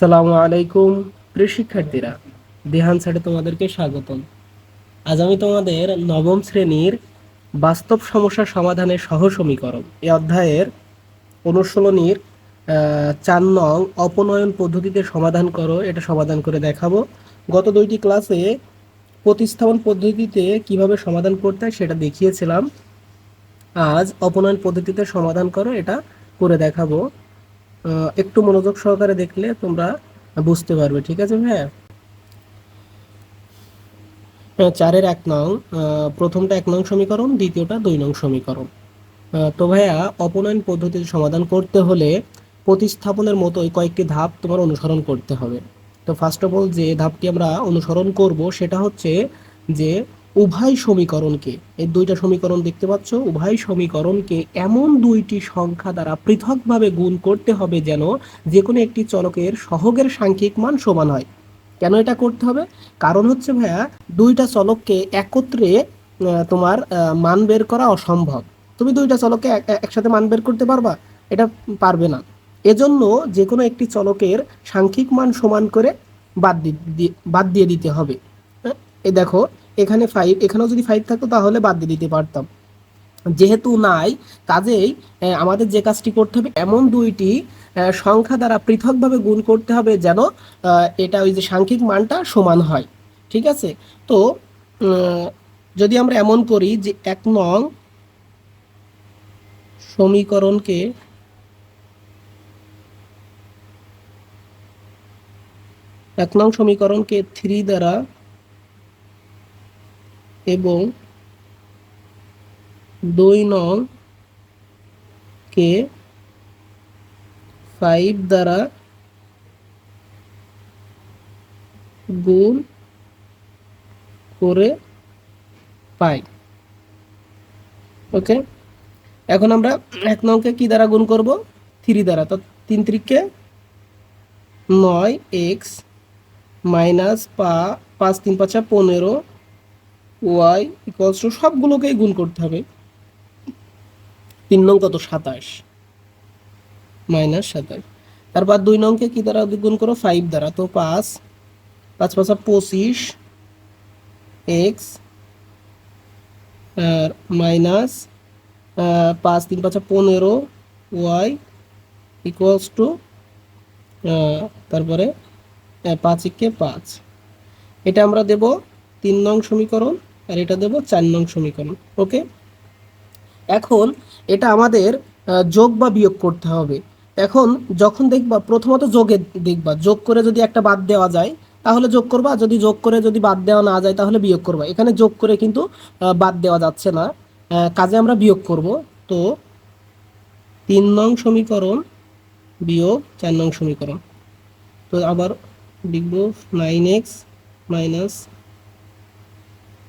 আসসালামু আলাইকুম, প্রিয় শিক্ষার্থীরা। দেহান স্যারে, তোমাদেরকে স্বাগতম। আজ আমি তোমাদের নবম শ্রেণির বাস্তব সমস্যা সমাধানের সহ সমীকরণ এই অধ্যায়ের অনুশীলনীর চার নং অপনয়ন পদ্ধতিতে সমাধান করো, এটা সমাধান করে দেখাবো। গত দুইটি ক্লাসে প্রতিস্থাপন পদ্ধতিতে কীভাবে সমাধান করতে হয় সেটা দেখিয়েছিলাম। আজ অপনয়ন পদ্ধতিতে সমাধান করো, এটা করে দেখাবো। একটু মনোযোগ সহকারে দেখলে তোমরা বুঝতে পারবে, ঠিক আছে ভাইয়া? চারের এক নং প্রথমটা এক নং সমীকরণ, দ্বিতীয়টা দুই নং সমীকরণ। তো ভাইয়া, অপনয়ন পদ্ধতিতে সমাধান করতে হলে প্রতিস্থাপনের মতোই কয়েকটি ধাপ তোমার অনুসরণ করতে হবে। তো ফার্স্ট অফ অল যে ধাপটি আমরা অনুসরণ করব সেটা হচ্ছে যে উভয় সমীকরণকে এই দুইটা সমীকরণ দেখতে পাচ্ছ উভয় সমীকরণকে এমন দুইটি সংখ্যা দ্বারা পৃথকভাবে গুণ করতে হবে যেন যে কোনো একটি চলকের সহগের সাংখ্যিক মান সমান হয়। কেন এটা করতে হবে? কারণ হচ্ছে ভাইয়া দুইটা চলককে একত্রে তোমার মান বের করা অসম্ভব। তুমি দুইটা চলককে এক- এক- একসাথে মান বের করতে পারবা? এটা পারবে না। এজন্য যে কোনো একটি চলকের সাংখ্যিক মান সমান করে বাদ দি- দি- বাদ দিয়ে দিতে হবে। হ্যাঁ, এই দেখো এখানে ফাইভ এখানেও যদি ফাইভ থাকতো তাহলে বাদ দিয়ে দিতে পারতাম। যেহেতু নাই, কাজেই আমাদের যে কাজটি করতে হবে, এমন দুইটি সংখ্যা দ্বারা পৃথকভাবে গুণ করতে হবে যেন এটা ওই যে সাংখ্যিক মানটা সমান হয়। ঠিক আছে? তো যদি আমরা এমন করি যে এক নং সমীকরণকে এক নং সমীকরণকে থ্রি দ্বারা এবং দুই নং কে ফাইভ দ্বারা গুণ করে পাই। ওকে এখন আমরা এক নংকে কি দ্বারা গুণ করব? থ্রি দ্বারা। তো তিন ত্রিককে নয় এক্স মাইনাস পা পাঁচ তিন পাঁচা পনেরো ওয়াই ইকুয়ালস টু সবগুলোকেই গুণ করতে হবে। তিন নং কত? সাতাশ। মাইনাস সাতাশ। তারপর দুই নংকে কি দ্বারা গুণ করো? ফাইভ দ্বারা। তো পাঁচ পাঁচ পাঁচা পঁচিশ এক্স আর মাইনাস পাঁচ, তিন পাঁচা পনেরো ওয়াই ইকুয়ালস টু তারপরে পাঁচ একে পাঁচ। এটা আমরা দেব তিন নং সমীকরণ। আর এটা দেব চার নং সমীকরণ, ওকে? এখন এটা আমাদের যোগ বা বিয়োগ করতে হবে। এখন যখন দেখবা, প্রথমত যোগে দেখবা, যোগ করে যদি একটা বাদ দেওয়া যায়, তাহলে যোগ করবা, যদি যোগ করে যদি বাদ দেওয়া না যায়, তাহলে বিয়োগ করবা। এখানে যোগ করে কিন্তু বাদ দেওয়া যাচ্ছে না। কাজে আমরা বিয়োগ করব। তো তিন নং সমীকরণ বিয়োগ চার নং সমীকরণ। তো আবার লিখব নাইন এক্স মাইনাস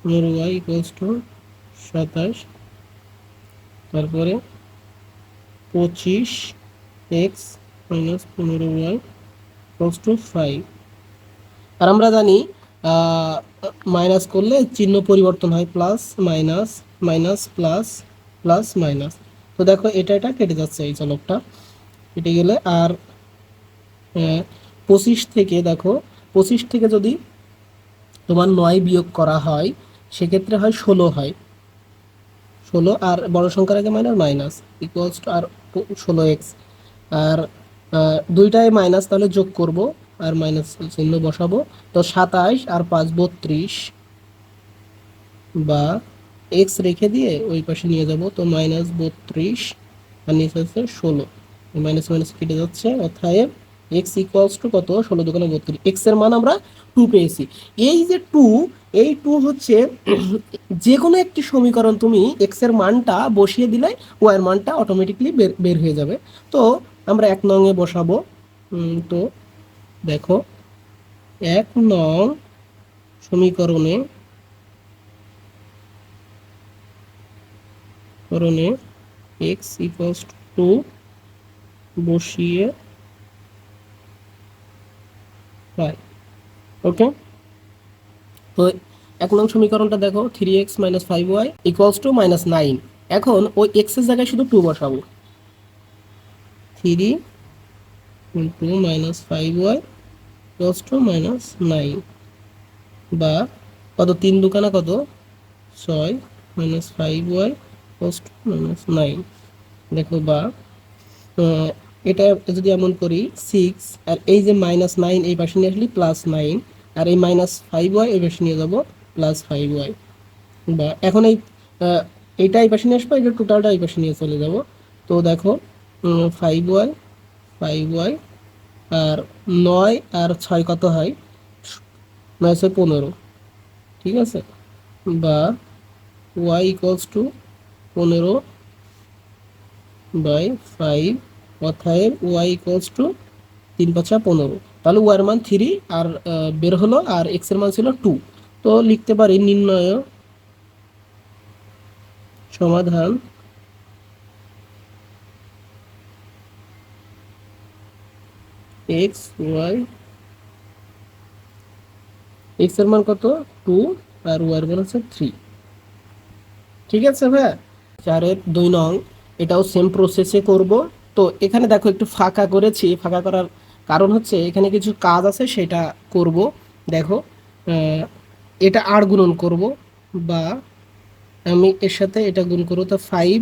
পনেরো ওয়াই ইকুয়ালস টু সাতাশ। তারপরে পঁচিশ এক্স মাইনাস পনেরো ওয়াই ইকুয়ালস টু ফাইভ আর আমরা জানি মাইনাস করলে চিহ্ন পরিবর্তন হয় plus minus minus plus plus minus তো দেখো, এটা এটা কেটে যাচ্ছে এই চলকটা। কেটে গেলে আর পঁচিশ থেকে দেখো, পঁচিশ থেকে যদি তোমার নয় বিয়োগ করা হয় সেক্ষেত্রে হয় ষোলো হয়। ষোলো আর বড় সংখ্যার আগে মাইনাস মাইনাস ইকুয়ালস টু আর ষোলো এক্স আর আহ, দুইটাই মাইনাস তাহলে যোগ করব আর মাইনাস চিহ্ন বসাবো। তো সাতাশ আর পাঁচ বত্রিশ বা এক্স রেখে দিয়ে ওই পাশে নিয়ে যাব। তো মাইনাস বত্রিশ আর নিচে আছে ষোলো। মাইনাস মাইনাস কেটে যাচ্ছে অর্থাৎ এক্স ইকুয়ালস টু কত? ষোলো দোকানে বত্রিশ। এক্সের মান আমরা টু পেয়েছি। এই যে টু এই টু হচ্ছে যে কোনো একটি সমীকরণ তুমি এক্সের মানটা বসিয়ে দিলে ওয়াই এর মানটা অটোমেটিকলি বের বের হয়ে যাবে। তো আমরা এক নংয়ে বসাবো। তো দেখো, এক নং সমীকরণে, করণে এক্স ইকুয়ালস টু বসিয়ে ওকে তো এক নং সমীকরণটা দেখো three X minus five Y equals to minus nine এখন ওই এক্সের জায়গায় শুধু টু বসাবো। Three into minus five Y equals to minus nine বা কত, তিন দুকানা কত? ছয় minus five Y equals to minus nine দেখো বা এটা যদি এমন করি সিক্স আর এই যে মাইনাস নাইন এই পাশে নিয়ে আসলে প্লাস নাইন আর এই মাইনাস ফাইভ ওয়াই এই পাশে নিয়ে যাব প্লাস ফাইভ ওয়াই বা এখন এই এইটা এই পাশে নিয়ে আসব এটা টোটালটা এই পাশে নিয়ে চলে যাব। তো দেখো ফাইভ ওয়াই ফাইভ ওয়াই আর নয় আর ছয় কত হয়? নয় ছয় পনেরো। ঠিক আছে? বা ওয়াই ইকুয়ালস টু পনেরো বাই ফাইভ অথায় ওয়াই ইকুয়ালস টু তিন পাঁচা পনেরো। তাহলে ওয়ার মান থ্রি আর বের হলো আর এক্সের মান ছিল টু তো লিখতে পারি নির্ণয় সমাধান। এক্স ওয়াই এক্সের মান কত? টু আর ওয়াই মান হচ্ছে থ্রি ঠিক আছে ভাইয়া চারের দুই নং, এটাও সেম প্রসেসে করব। তো এখানে দেখো একটু ফাঁকা করেছি। ফাঁকা করার কারণ হচ্ছে এখানে কিছু কাজ আছে, সেটা করব। দেখো এটা আর গুণন করব বা আমি এর সাথে এটা গুণ করব, তো ফাইভ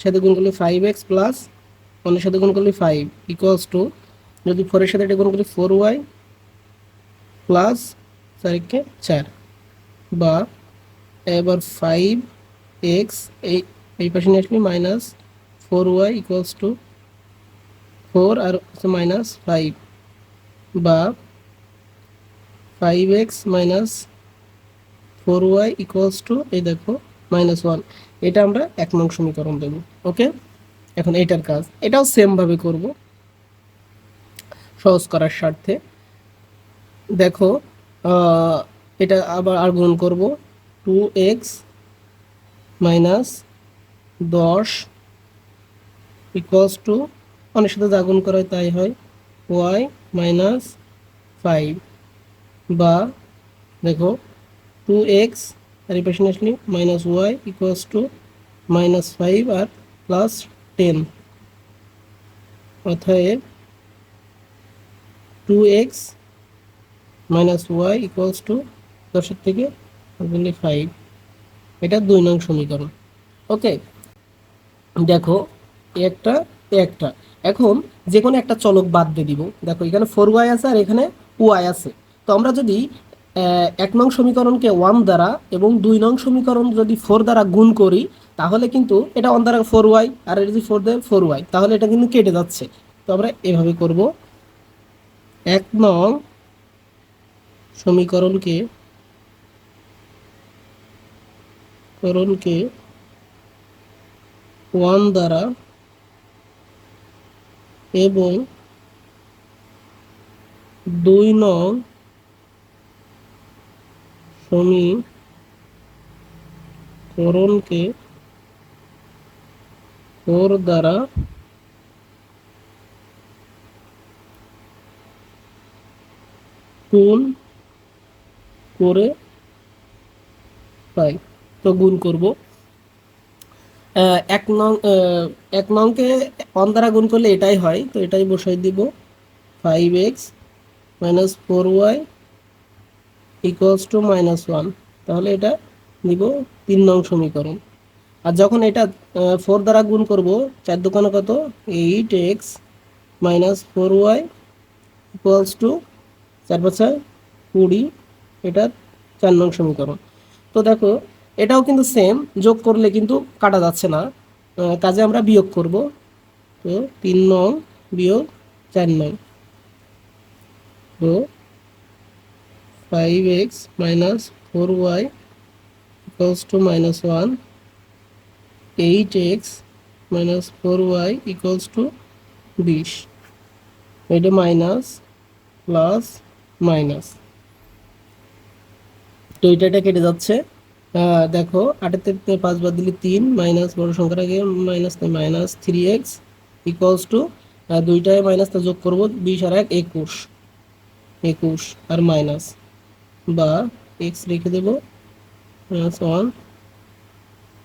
সাথে গুণ করলে ফাইভ এক্স প্লাস ওয়ানের সাথে গুণ করলে ফাইভ ইকুয়ালস টু যদি ফোরের সাথে এটা গুণ করি ফোর ওয়াই প্লাস চারকে চার। বা এবার ফাইভ এক্স এই এই পাশে নিয়ে আসলে minus four Y equals to four আর হচ্ছে মাইনাস ফাইভ বা five X minus four Y equals to এই দেখো মাইনাস ওয়ান এটা আমরা এক নং সমীকরণ দেবো ওকে এখন এইটার কাজ, এটাও সেমভাবে করব, সহজ করার স্বার্থে। দেখো এটা আবার আর গুণ করব টু এক্স মাইনাস দশ ইকুয়ালস টু অনেক সাথে যা গুণ করা হয় তাই হয়। ওয়াই মাইনাস ফাইভ বা দেখো টু এক্স আর এই পাশে আসলে minus Y equals to minus five R plus ten অতএব two X minus Y equals to দশের থেকে ফাইভ এটা দুই নং সমীকরণ। ওকে দেখো একটা একটা। এখন যে কোনো একটা চলক বাদ দিয়ে দিব। দেখো, এখানে ফোর ওয়াই আছে আর এখানে ওয়াই আছে। তো আমরা যদি এক নং সমীকরণকে ওয়ান দ্বারা এবং দুই নং সমীকরণ যদি ফোর দ্বারা গুণ করি, তাহলে কিন্তু এটা ওয়ান দ্বারা ফোর ওয়াই আর এটা যদি ফোর দেয় ফোর ওয়াই তাহলে এটা কিন্তু কেটে যাচ্ছে। তো আমরা এভাবে করব। এক নং সমীকরণকে করণকে ওয়ান দ্বারা এবং দুই নং সমীকরণকে ফোর দ্বারা গুণ করে পাই। তো গুণ করব। এক নং এক নংকে অন দ্বারা গুণ করলে এটাই হয়, তো এটাই বসাই দিব। Five X minus four Y equals to minus one তাহলে এটা দিব তিন নং সমীকরণ। আর যখন এটা ফোর দ্বারা গুণ করব, চার দোকানে কত? Eight X minus four Y equals to চার পাঁচা কুড়ি। এটা চার নং সমীকরণ। তো দেখো এটাও কিন্তু সেম যোগ করলে কিন্তু কাটা যাচ্ছে না। কাজে আমরা বিয়োগ করব। তো তিন নং বিয়োগ চার নং। তো five X minus four Y equals to minus one eight X minus four Y equals to বিশ। এটা মাইনাস প্লাস মাইনাস তো এটা কেটে যাচ্ছে। দেখো, আটের থেকে পাঁচ বাদ দিলে তিন, মাইনাস বড় সংখ্যার আগে minus minus three X equals to দুইটায় মাইনাসটা যোগ করব, বিশ আর এক, একুশ। একুশ আর মাইনাস বা এক্স রেখে দেবো, minus one,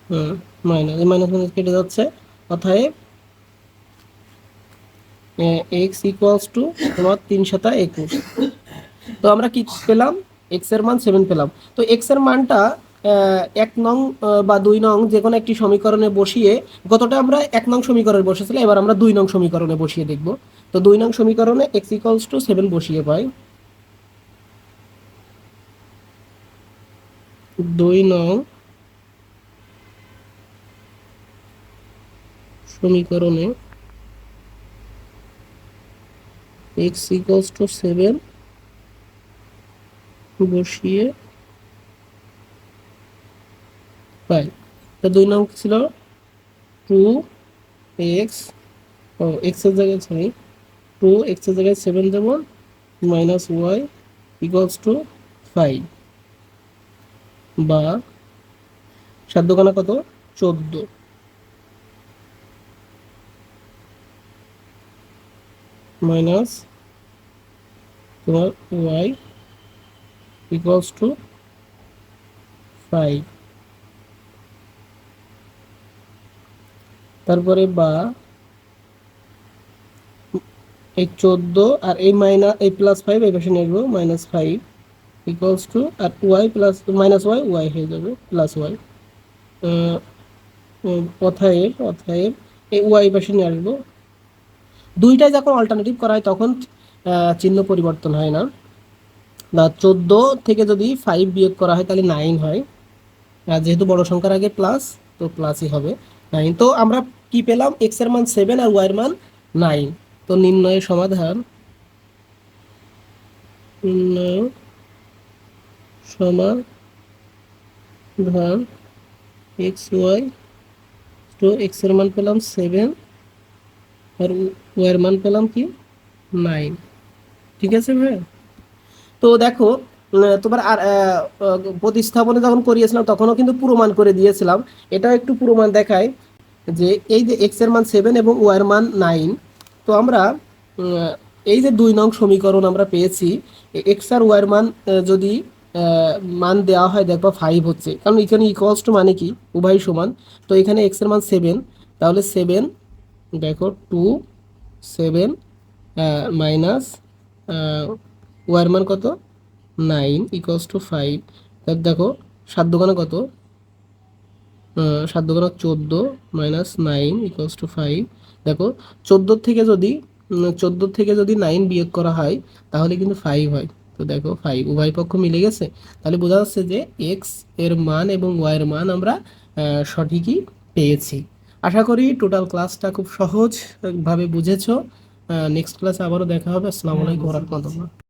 hmm, minus minus minus কেটে যাচ্ছে। অতএব এক্স ইকুয়ালস টু তোমার তিন সাতা একুশ। তো আমরা কি পেলাম? এক্সের মান সেভেন পেলাম। তো এক্সের মানটা এক নং বা দুই নং যে কোনো একটি সমীকরণে বসিয়ে, গতটা আমরা এক নং সমীকরণে বসেছিলাম, এবার আমরা দুই নং সমীকরণে বসিয়ে দেখব। তো দুই নং সমীকরণে এক্স ইকুয়ালস টু সেভেন বসিয়ে পাই। দুই নং সমীকরণে এক্স ইকুয়ালস টু সেভেন বসিয়ে পাই তো দুই নং ছিল? টু এক্স, ও, এক্সের জায়গায় সরি টু এক্সের জায়গায় সেভেন দেবো, minus Y equals to five বা দোকানা কত? চোদ্দ। মাইনাস তোমার ওয়াই ইকুয়ালস টু ফাইভ তারপরে বা, এই চোদ্দ আর এই মাইনাস এই প্লাস ফাইভ এই পাশে নেব minus five equals to R Y plus minus Y Y হয়ে যাবে প্লাস ওয়াই অথায়ের অথায়ের এই ওয়াই পাশে নিয়ে আসব। দুইটাই যখন অল্টারনেটিভ করা হয়, তখন চিহ্ন পরিবর্তন হয় না। না চোদ্দ থেকে যদি ফাইভ বিয়োগ করা হয়, তাহলে নাইন হয়। আর যেহেতু বড় সংখ্যার আগে প্লাস তো প্লাসই হবে। নাইন তো আমরা কি পেলাম? এক্সের মান সেভেন আর ওয়াই এর মান নাইন তো নির্ণয়ের সমাধান নির্ণয় সমাধান এক্স ওয়াই তো এক্সের মান পেলাম সেভেন আর ওয়াই এর মান পেলাম কি? নাইন ঠিক আছে ভাই? তো দেখো তোমার আর প্রতিস্থাপনে যখন করিয়েছিলাম, তখনও কিন্তু প্রমাণ করে দিয়েছিলাম। এটাও একটু প্রমাণ দেখায়। যে এই যে এক্সের মান সেভেন এবং ওয়াই এর মান নাইন তো আমরা এই যে দুই নং সমীকরণ আমরা পেয়েছি এক্স আর ওয়াই এর মান যদি মান দেওয়া হয়, দেখবা ফাইভ হচ্ছে। কারণ এখানে ইকুয়ালস টু মানে কি? উভয় সমান। তো এখানে এক্সের মান সেভেন তাহলে সেভেন দেখো টু সেভেন মাইনাস ওয়ার মান কত? নাইন ইকুয়ালস টু ফাইভ দেখো, সাত দোকানে কত? সাত দোকানে চোদ্দ minus nine equals to five দেখো চোদ্দোর থেকে যদি চোদ্দোর থেকে যদি নাইন বিয়োগ করা হয় তাহলে কিন্তু ফাইভ হয়। তো দেখো ফাইভ উভয় পক্ষ মিলে গেছে। তাহলে বোঝা যাচ্ছে যে এক্সের মান এবং ওয়াই এর মান আমরা সঠিকই পেয়েছি। আশা করি টোটাল ক্লাসটা খুব সহজভাবে বুঝেছ। নেক্সট ক্লাসে আবারও দেখা হবে। আসসালামু আলাইকুম রহমতুল্লাহ।